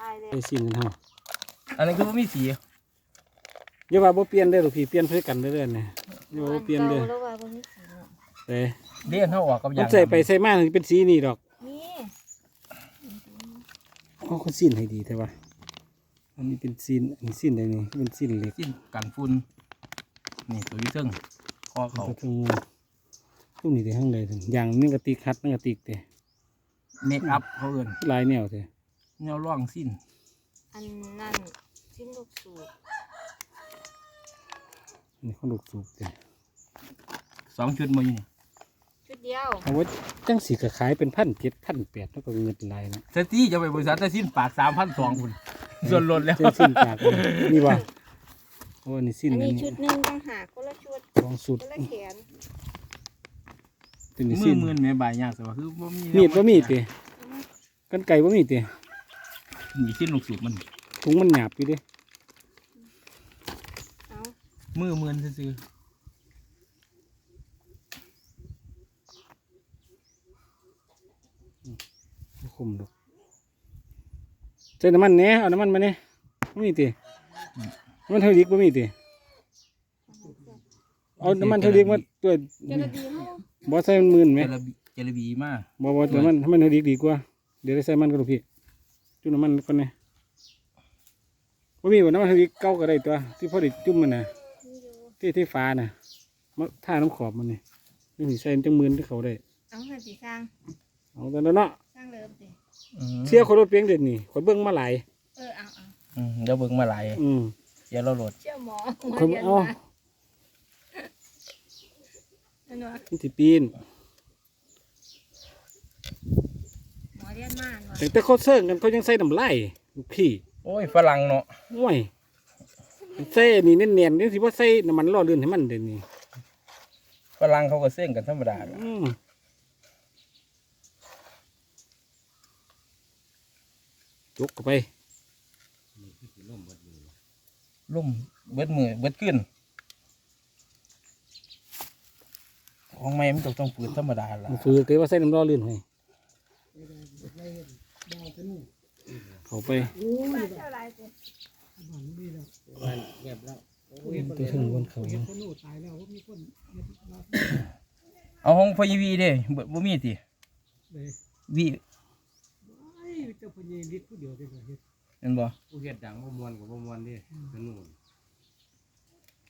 ทายเลยไอ้สิ้นนั่นเฮาอันนี้คือบ่มีสีอย่าว่าบ่เปลี่ยนเด้อลูกพี่เปลี่ยนเพื่อกันเด้อเด้อเนี่ยอย่าว่าบ่เปลี่ยนเด้อแล้วว่าบ่มีสีเนาะเด้เลี้ยนเฮาออกกับมัยานงใส่ไปใส่มาถึงเป็นสีนี่ดอกนี่เขาเขาสิ้นให้ดีแต่ว่าอันนี้เป็นสิ้นอันนี้สิ้นได้นี่เป็นสิ้นเหล็กสิ้นกันฝุ่นนี่ตัวอยู่เทิงคอเขาก็ทั้งตุ้มนี่ได้ข้างใดถึงอย่างนึงกระติกคัดนึงกระติกเด้เมคอัพเขาเอิ้นลายแนวเด้ แนวร่องสิ้น อันนั้นสิ้นลูกสูบอันนี้เขาลูกสูบเด้สองชุดมาอยู่นี่ชุดเดียวเอาไว้จังสีก็ขายเป็นพันเจ็ดพันแปดแล้วก็เงินลายนะแต่ที่จะไปบริษัทแต่สิ้นปาก3,200พุ่นส่วนลดแล้วเส้นสิ้นจากเลยนี่ว่าโอ้อันนี้สิ้นอันอันนี้นี้ชุดหนึ่งต้องหากคนละชุดสองสุดคนละแขนเป็นนี่มืสิ้อนมือแม่บายยากแต่ว่าคือบ่มีมีดบ่มีเตะกันไก่บ่มีเตะ มีสิ้นลูกสูบมัน ถุงมันหยาบอยู่เด้เอามือมือนซื่อบ่คุ้มดอกใส่น้ำมันแหน่เอาน้ำมันมาแหน่บ่มีเตะน้ำมันเทอริกบ่มีเตะเอาน้ำมันเทอริกมาตัวเจลาบีเฮาบ่ใส่มันหมื่นๆไหมเจลาบีเจลาบีมาบ่บ่แต่มันให้มันเทอริกดีกว่า เดี๋ยวได้ใส่มันก็ลูกพี่ จุ่มน้ำมันก่อนแหน่บ่มีบ่น้ำมันเทอริกเก่าก็ได้ตัว ที่พอไดีจุ่มมันน่ะมีอยู่ที่ที่ฟ้าน่ะมาท่าน้ำขอบมันนี่นี่สิใส่จังมือนที่เขาได้เอาเงินสีสร้างเอาแต่นั้นเนาะสร้างเริ่มสิอืมเสียคนรถเพียงเด็ดนี่ข่อยเบิ่งมาหลายเออเอาเอาอืมเดี๋ยวเบิ่งมาหลายอืมเสียเราโหลดเชื่อหมอข่อยเรียนเอามาอันนั้นมันสิปีนหมอ เรียนมาเนาะแต่แต่เขาเซิร์งกันเขายังใส่น้ำลายลูกพี่โอ้ยฝรั่งเนาะโอ้ยใส่อันนี่เนียนๆนี่สิว่าใส่น้ำมันรอเลื่อนให้มันเด่นนี่ฝรั่งเขาก็เส้นกันธรรมดาเนาะอืมยกเข้าไปลุ่มเบิดมือเบิดขึ้นของแม่มันต้องต้องปืนธรรมดาละมันคือเกว่าใส่น้ำรอเลื่อนให้ เข้าไปเท่าไหรสิตัวถึงบนเขาอยู่เอาห้องพยวีเด้บ่บ่มีติวีเจ้าพญาลิศผู้เดียวได้เฮ็ดเห็นบ่ผู้เฮ็ดดังบ่มวนกับบ่มวนเด้สนุน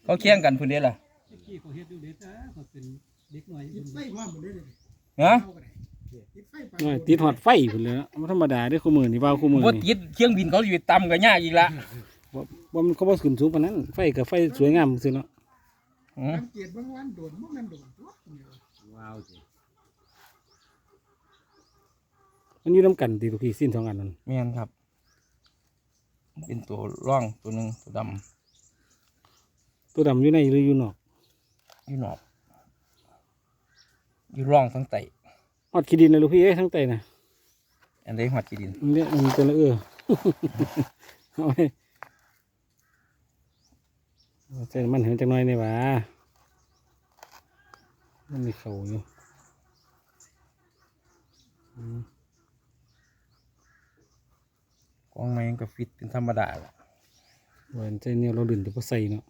เขาเคียงกันพุ่นเด้ล่ะตะกี้เขาเฮ็ดอยู่เด้จ้าเขาเป็นเด็กน้อยไฟว่าหมดเลยเลยฮะเข้ากั นเลยติดไฟไปน้อยติดหอดไฟพุ่นเลยเนาะมันธรรมดาเด้อคู่มือนี่ว่าคู่มือบ่นี่ติดเครื่องบินเขาอยู่ต่ำก็ยากอีกละบ่บ่มันเขาบ่ขึ้นสูงปานนั้น ไฟกับไฟสวยงามซื่อเนาะอืมสังเกตบางวันโดดบางวันโดดตัวเดียวว้าวสิมันอยู่นํกันติลูกพี่สิ้นสองอันนั่นแม่นครับ เป็นตัวร่องตัวหนึงตัวดำตัวดำอยู่ในหรืออยู่นอกอยู่นอกอยู่ร่องทั้งไต ฮอดขี้ดินเลยลูกพี่เอ้ยทั้งใต้น่ะอันใดหัดกีดินมันเรียกมันเป็นละเออเอาไว้เอาใส่น้ำมันเห็นจังน้อยนี่หว่ามันมีเขาอยู่อืมกองไม้มันก็ฟิตเป็นธรรมดาละเหมือนใจเนี่ยเราดื่นจะพอใส่เนาะ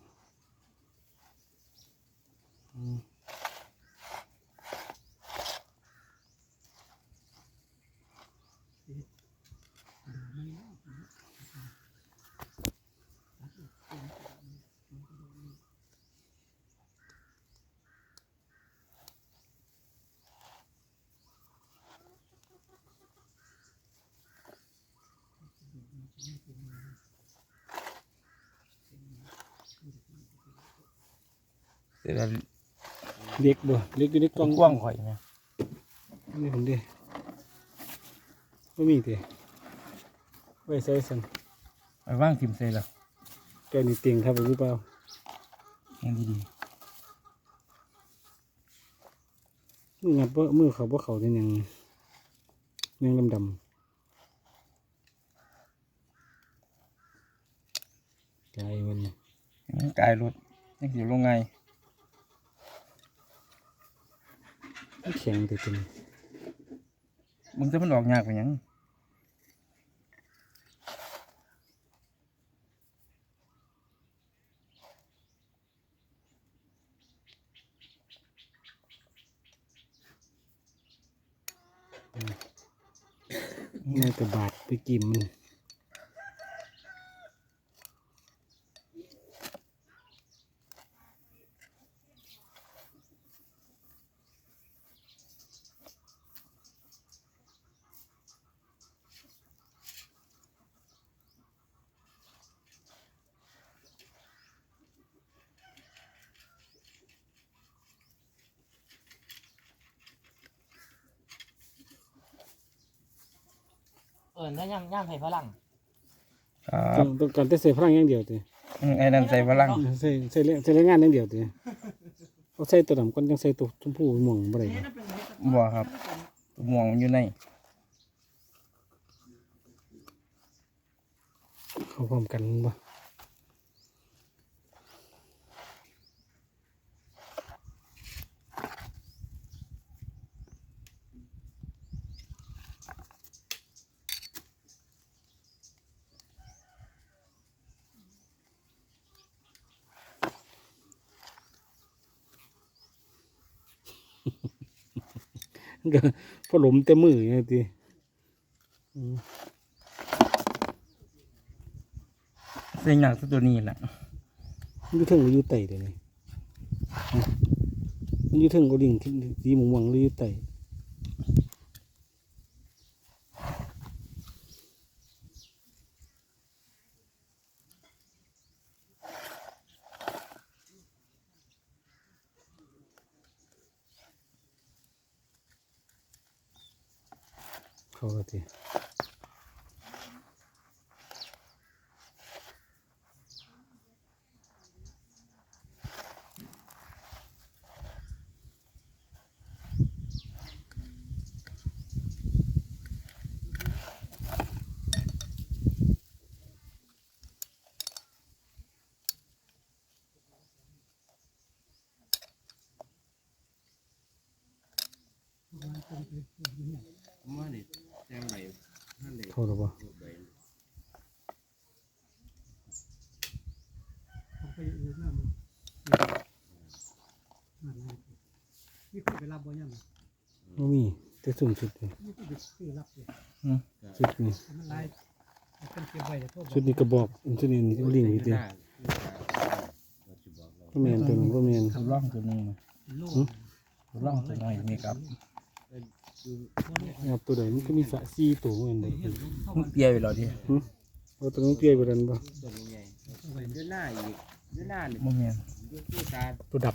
อืมเล็กบ่เล็กอยู่ในกกล่องว้างข่อยไหมนี่ผมดิไม่มีเตะไว้ใส่สันไปว่างทิมใส่แล้วแกนี่เตียงครับหรือเปล่ายังดีมืองับบ่มือเขาบ่เขาเป็นหยังยังดำดำใจมันนี่ๆมันกายรถยังอยู่ลงไง แข็งติดตัวมึงจะมันออกยากไปยังนี่าจะบาดไปกินมัน ย่ำย่ำไผ่ฝรั่งครัต้อบงต้องการแต่ใส่พลังอย่างเดียวติอืมไอ้นั่นใส่ฝรั่งใส่ใส่เล่ใส่แรงงานอย่างเดียวติเอาใส่ตัวดำก่อนจังใส่ตัวชมพูม่วงบ่ได้บ่บัวครับตัวม่วงมันอยู่ในเข้าพร้อมกันบ่ ก็พอหลมเต็มมือไงติอืมใส่หนักตัวนี้แหละมันอยู่เทิงหรืออยู่ไตเดี๋ยวนี้ฮะมันอยู่เทิงก็ดิ่งที่สีม่วงๆหรืออยู่ไต เขา ก็ทีเขาหรือเปล่าผมไปอยู่หน้ามันนั่นนะมีคนไปรับบ่ยังไม่มีแต่สุ่มสุดเลยมีคนไปซื้อรับเลยสุดนี่มันลายเป็นเก็บไว้จะโทษสุดนี้กระบอกอันสุดนี้นี่ลิงอยู่เดียวก็แมนตัวนี้ก็แมนตัวร่องตัวหนึงนะลูกตัวร่องตัวน้อยนี่ครับ ครับตัวใดมันก็มีสะซีตัวเหมือนเดิมมันเปียไปแล้วดิเอาตัวนี้เปรี้ยวกว่านั้นปะเดือนหน้าอีกเดือนหน้าเนี่ยบ่แม่นดูที่ตาตัวด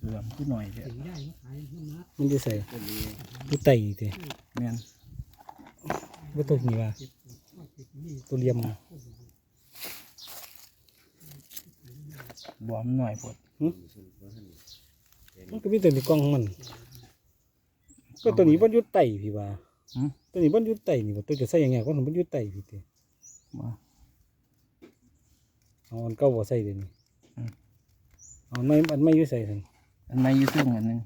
ตัวดำตัวน้อยเด้อถึงได้มาขายน้ำนักำมันจะใส่ตัวนี้ตัวไตเตะแม่นว่าตัวนี้ว่าตัวเหลี่ยมบัวมันน้อยพดมันก็มีแต่ในกล้องของมัน ก็ตัวนี้บนยุดไตพี่ว่าหืม ตัวนี้บนยุดไตนี่ว่าตัวจะใส่ยังไงก็มันบนยุดไตพี่เตะบ่ เอาอันเก่าบ่ใส่เดี๋ยวนี้อืม เอาอันไม่อันไม่อยุ่ใส่ทันอันไม่อยู่ซึ่งอันหนึง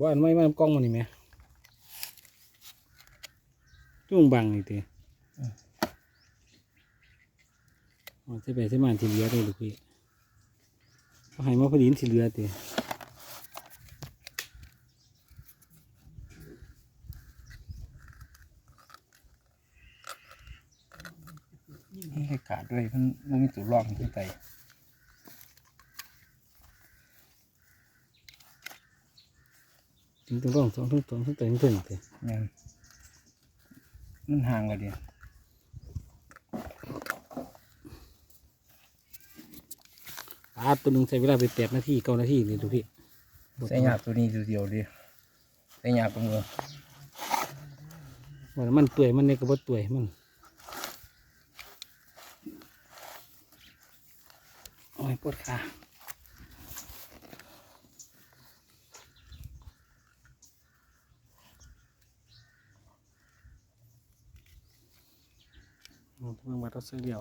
ว่าอันไม่มากล้องมันนี่ไหมจุ้งบังนี่เตะอ๋อใส่ไปใส่มาทีเหลือได้ลูกพี่เขาให้มาพอดีนทีเหลือเตะให้ขาดด้วยมันบ่มีตัวร่องที่ไตถึงต้องร้องสองทั้งสองทั้งแต่ทั้งถึงเตะแม่นมันห่างกันดิปลาตัวหนึ่งใช้เวลาไปแปดนาทีเก้านาทีนี่ดูพี่ใส่หยาบตัวนี้ตัวเดียวดิใส่หยาบตัวมือว่ามันเปื่อยมันในกระบอกเปื่อยมัน อ้ยปวดขาเมื่อมาต้องซื้อเดียว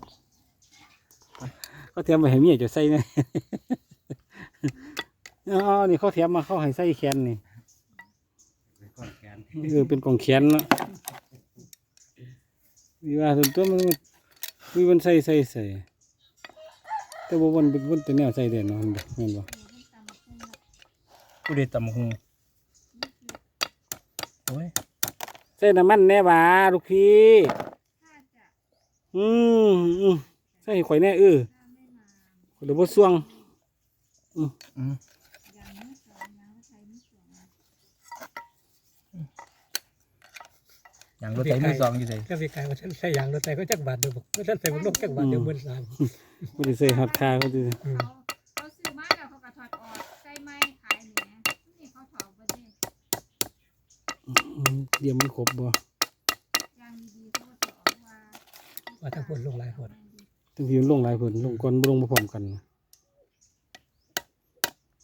ก็เตรียมไปให้เมียจะใส่นะอ๋อนี่เขาเตรียมมาเขาให้ใส่แขนนี่ก้อนแขนเออเป็นกล่องแขนเนาะวีว่าส่วนตัวมันมีมันใส่ใส่ใส่ แต่ว่ามันเป็นมันเป็นแนวใส่เด่นเนาะเห็นบ่เห็นบ่ผู้ใดตำบักหุงโอ้ยใส่ส่น้ำมันแน่หวาลูกพี่ถ้าจะอืมอืมใส่ให้ข่อยแน่เออถ้าไม่มาเดี๋ยวบ่ส่วง อืม อย่างนี้สองอย่างก็ใช้ไม่สอง อย่างรถไถมือสองอยู่เลยก็มีการว่าฉันใส่ยางรถไถก็จักบาทเดียวบอกว่าฉันใส่บนโลกจักบาทเดียวเหมือนสามบ่ได้ใส่ฮอดคาเขาดิอืมเขาเขาซื้อมาแล้วเขาก็ถอดออกใส่ไม้ขายเนี่ยนี่เขาถอดไปได้อืมเดี๋ยวมันครบบ่อย่างดีๆเขาก็ถอดว่าว่าทั้งคนลงหลายคนทั้งพี่มันลงหลายเพิ่นลงก่อนบ่ลงบ่พร้อมกัน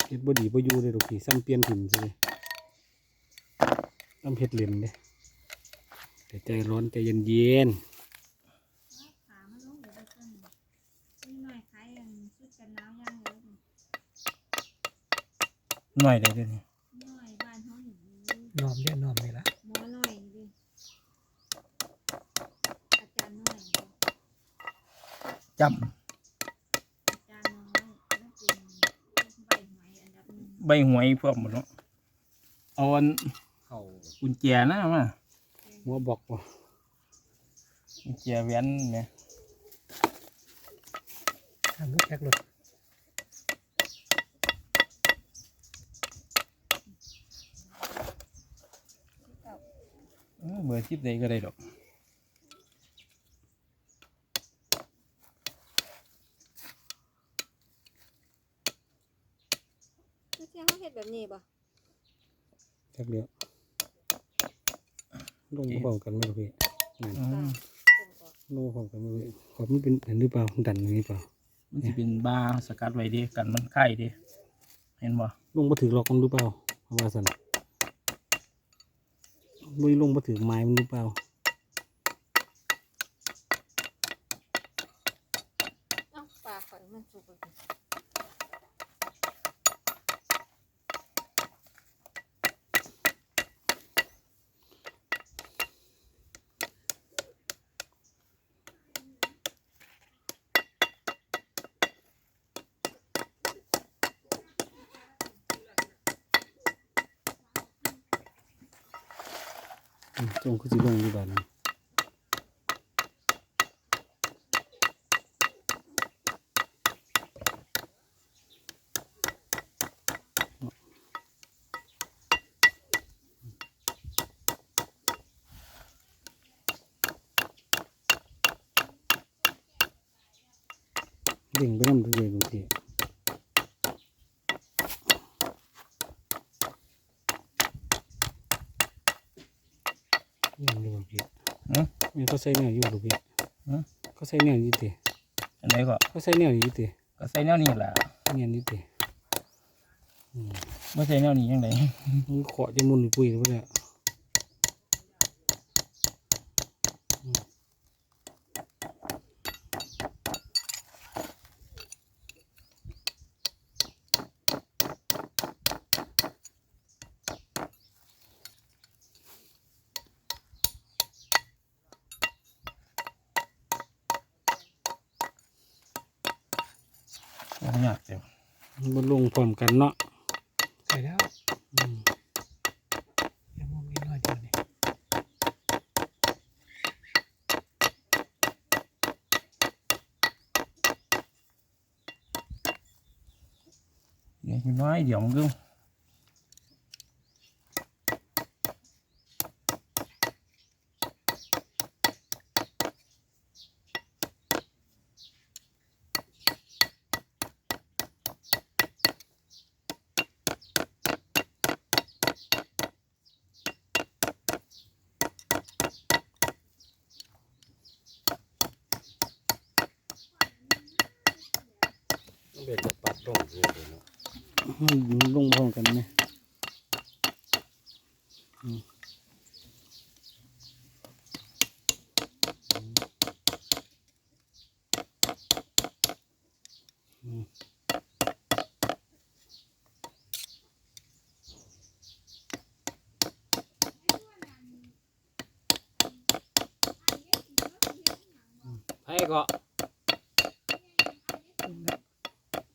เฮ็ดบ่ดีบ่อยู่เด้ลูกพี่ซ้ำเปลี่ยนถิ่นซิซ้ำเฮ็ดเล่นเด้ แต่ใจร้อนใจเย็นขามันลงอยู่ได้ต้นนี่หน่อยขายอันชุดกันหนาวย่างเลยหน่อยเลยเดี๋ยวนี้หน่อยบ้านเขาหนีนอมเนี่ยนอมนี่ละหมอหน่อยดิอาจารย์หน่อยดิจอาจารย์น้อยแล้วเป็นใบหวยอันดับหนึ่งำใบหวยพวกหมดเนาะเอาอันเข้ากุญแจนะมาๆ หัวบอกบ่กุญแจแหวนเนี่ยทางรถแท็กรถเออเบอร์ทิปใดก็ได้ดอก คือเสียเขาเห็ดแบบนี้ป่ะ จักเดียว ลงบ่พร้อมกันไหมลูกพี่นั่นอืมลงบ่พร้อมกันไหมลูกพี่ขอบมันเป็นอันหรือเปล่าดันอย่างนี้เปล่ามันจะเป็นบาร์สกัดไว้เดิกันมันไข่เดิเห็นบ่ลงบ่ถือล็อกมันหรือเปล่าเพราะว่าซั่นบ่ลงบ่ถือไม้มันหรือเปล่าเอ้าปลาข่อยมันสุกเลย อืมจงคือสิลงอยู่บัดนี้เด้งไปน้ำเลยบางทียังอยู่บางที อืม นี่ เขาใส่แนวอยู่ลูกพี่อืมเขาใส่แนวอยู่ติอันไหนก็เขาใส่แนวอยู่ติก็ใส่แนวนี้แหละเงียนอยู่ติไม่ใส่แนวนี้ยังไงมันเกาะจะมุนอยู่ปุยเลยเนี่ยไม่ยากเดียว มันลงพร้อม กันเนาะใส่แล้วอืมยังมุมนี้น้อยเดียวนี่เดี๋ยวน้อยเดี๋ยวมึง เบ็ดจะปัดลงอยู่เลยเนาะลงพร้อมกันไหมอืมอืมไอ้ก็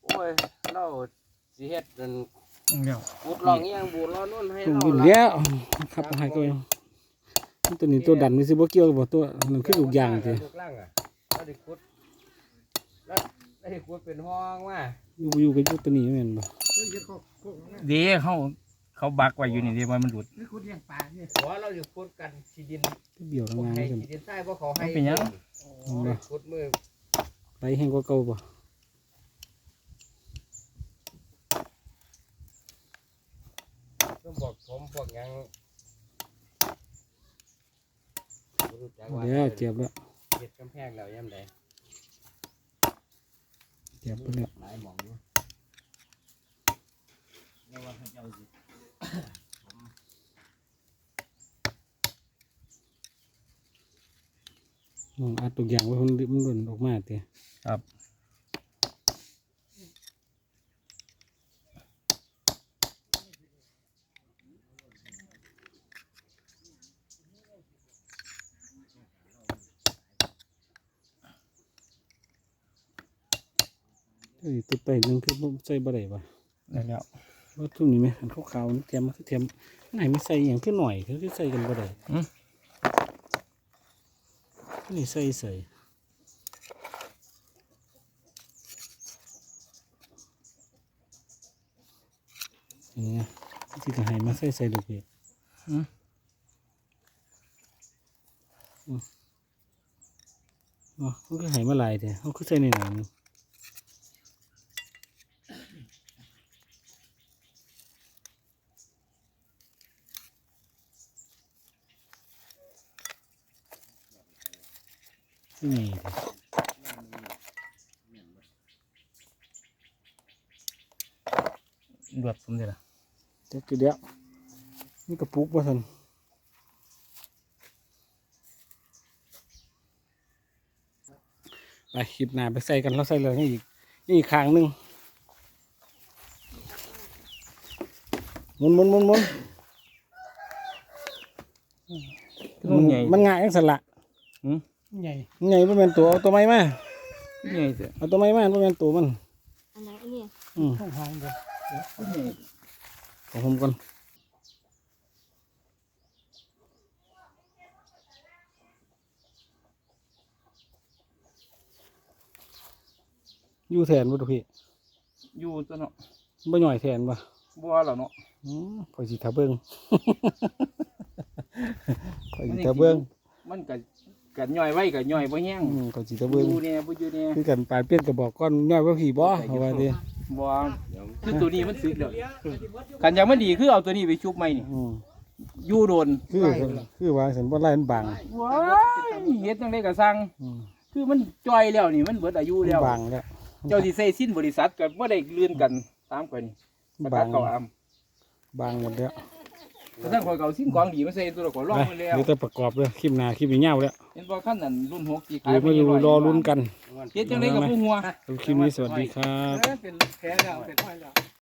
โอ้ยเราสิเฮ็ดนั่น เดี๋ยวบูดลองเอียงบูดลองนู่นให้ลงเราอยู่ละแล้วครับให้ก็ยังตัวนี้ตัวดันนี่สิบ่เกี่ยวกับบ่ตัวนั่นคือลูกยางติลูกล่างอะแล้วได้ขุดแล้วได้ขุดเป็นห้องว่าอยู่อยู่กับอยู่ตัวนี้แม่นบ่เดี๋ยวเขาเขาบักไว้อยู่นี่เดี๋ยวมันหลุดหัวเราอยู่ขุดกันที่ดินเบี้ยวพวกงานให้ซั่นที่ดินใต้พวกเขาให้มันเป็นหยังได้ขุดมือไหลแห้งกว่าเก่าบ่ ก็บอกผมพวกหยังบ่รู้จักว่าเดี๋ยวเจ็บแล้วเฮ็ดกำแพงแล้วยามใดเจ็บไปแล้วหลายหม่องอยู่น้องอัดตัวอย่างไว้มันมันหล่นออกมาติครับ เอ้ยตัวไตนึงคือบ่ใส่บ่ได้บ่ได้แล้วว่าทุ่มนี้ไหมอันขาวๆนี่แถมมันคือแถมไหนไม่ใส่อย่างคือหน่อยคือคือใส่กันบ่ได้นี่ใส่ใส่นี่ไงที่จะให้มาใส่ใส่ลูกเห็ดอืมอ๋อมันก็ให้มาหลายแต่เขาคือใส่ในหนัง นี่นี่เด้รวดผมเดี๋ยวละเดี๋ยวคือเดี๋ยวนี่กระปุกว่าสันไปคลิปหน้าไปใส่กันแล้วใส่เลยนี่อีกนี่อีกคางหนึงหมุนหมุนหมุนหมุนมันใหญ่มันง่ายจังสละ ใหญ่มันใหญ่ไม่เป็นตัวเอาตัวไม้มาใหญ่เสียเอาตัวไม้มาไม่เป็นตัวมันอันไหนอันนี้อืมข้างทางเดียวของผมก่อนอยู่แทนบ่ทุกพี่อยู่ตัวเนาะบ่หน่อยแทนบ่บัวแล้วเนาะอืมข่อยสิทาเบิ่งข่อยสิทาเบิ่งมันกั กันย่อยไว้กับย่อยบ่แห้งอืมข่อยสิทาอเบิ่งยู่เนี่ยบ่อยู่เนี่ยคือกันปานเปลี่ยนกระบอกก้อนย่อยว่าผีบ่เอาว่าดิบัวคือตัวนี้มันสึกแล้วกันยังมันดีคือเอาตัวนี้ไปชุบไหมนี่อืมอยู่โดนคือคือว่าฉันบ่ไล่มันบางว้ายเฮ็ดจังไดก็สั่งอืมคือมันจ่อยแล้วนี่มันเบิดอายุมันแล้วบางแล้ว เจ้าสิใส่สิ้นบริษัทก็บ่ได้เลื่อนกันตามกันนี่ประบากางศเก่าอำบางหมดแล้ว แต่ท่านคอยเก่าสิ่งของดีมาใส่ตัวละก็ลองไปแล้วเดี๋ยวจะประกอบเลยคลิปหน้าคลิปนี้เงาแล้วเห็นบ่ขั้นนั้นรุ่น6ที่ขาเดี๋ยยวมาดูรอรุ่นกันเฮ็ดจังไดกับผู้หัวคลิปนี้สวัสดีครับเป็นแผลแล้วเป็นห้อยแล้ว